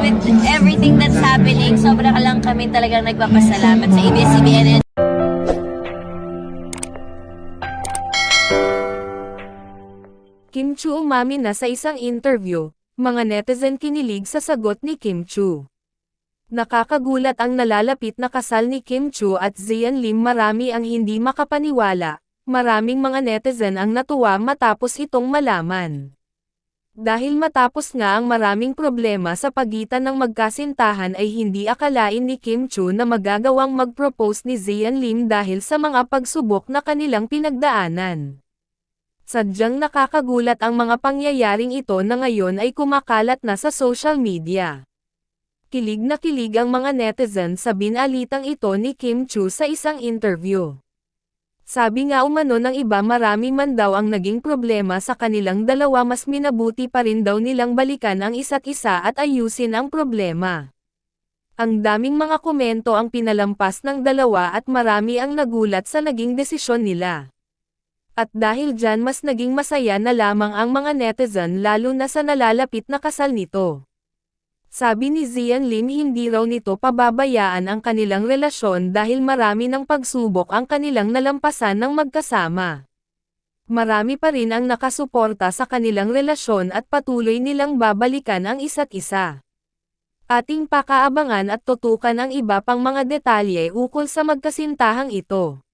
with everything that's happening, sobra ka lang kami talagang nagpapasalamat sa ABS-CBN. Kim Chu umami na sa isang interview, mga netizen kinilig sa sagot ni Kim Chu. Nakakagulat ang nalalapit na kasal ni Kim Chu at Zian Lim marami ang hindi makapaniwala, maraming mga netizen ang natuwa matapos itong malaman. Dahil matapos nga ang maraming problema sa pagitan ng magkasintahan ay hindi akalain ni Kim Chu na magagawang mag-propose ni Zian Lim dahil sa mga pagsubok na kanilang pinagdaanan. Sadyang nakakagulat ang mga pangyayaring ito na ngayon ay kumakalat na sa social media. Kilig na kilig ang mga netizen sa binalitang ito ni Kim Chu sa isang interview. Sabi nga umano ng iba marami man daw ang naging problema sa kanilang dalawa mas minabuti pa rin daw nilang balikan ang isa't isa at ayusin ang problema. Ang daming mga komento ang pinalampas ng dalawa at marami ang nagulat sa naging desisyon nila. At dahil dyan mas naging masaya na lamang ang mga netizen lalo na sa nalalapit na kasal nito. Sabi ni Zian Lim hindi raw nito pababayaan ang kanilang relasyon dahil marami ng pagsubok ang kanilang nalampasan ng magkasama. Marami pa rin ang nakasuporta sa kanilang relasyon at patuloy nilang babalikan ang isa't isa. Ating pakaabangan at tutukan ang iba pang mga detalye ukol sa magkasintahang ito.